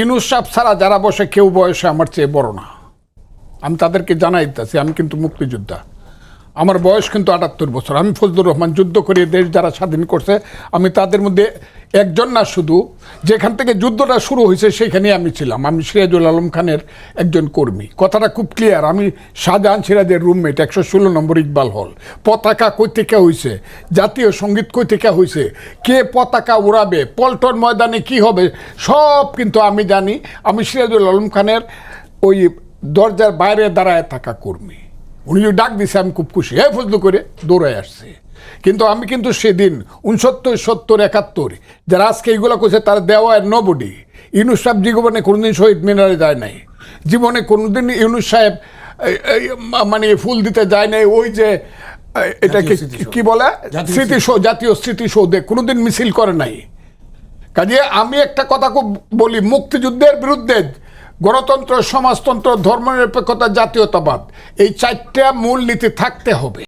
ইনুস সাহেব ছাড়া যারা বসে, কেউ বয়সে আমার চেয়ে বড় না। আমি তাদেরকে জানাই দিতেছি আমি কিন্তু মুক্তিযোদ্ধা। আমার বয়স কিন্তু আটাত্তর বছর। আমি ফজলুর রহমান যুদ্ধ করে দেশ যারা স্বাধীন করছে, আমি তাদের মধ্যে একজন না শুধু, যেখান থেকে যুদ্ধটা শুরু হয়েছে সেখানেই আমি ছিলাম। আমি সিরাজুল আলম খানের একজন কর্মী। কথাটা খুব ক্লিয়ার আমি শাহজাহান সিরাজের রুমমেট একশো ষোলো নম্বর ইকবাল হল। পতাকা কই থেকে হয়েছে জাতীয় সংগীত কই থেকে হয়েছে কে পতাকা উড়াবে? পল্টন ময়দানে কি হবে? সব কিন্তু আমি জানি। আমি সিরাজুল আলম খানের ওই দরজার বাইরে দাঁড়ায় থাকা কর্মী। উনি যে ডাক দিছে আমি খুব খুশি। হ্যাঁ ফজলু করে দৌড়ায় আসছে। কিন্তু আমি কিন্তু সেদিন উনসত্তর সত্তর একাত্তর যারা আজকে এইগুলো করছে তারা দেওয়া নবডি। ইউনুস সাহেব জীবনে কোনোদিন শহীদ মিনারে যায় নাই। জীবনে কোনোদিন ইউনুস সাহেব মানে ফুল দিতে যায় নাই। ওই যে এটাকে। কি বলে? স্মৃতিসৌধ। জাতীয় স্মৃতিসৌধে কোনোদিন মিছিল করে নাই। কাজে আমি একটা কথা খুব বলি মুক্তিযুদ্ধের বিরুদ্ধে গণতন্ত্র সমাজতন্ত্র ধর্মনিরপেক্ষতা জাতীয়তাবাদ এই চারটা মূলনীতি থাকতে হবে।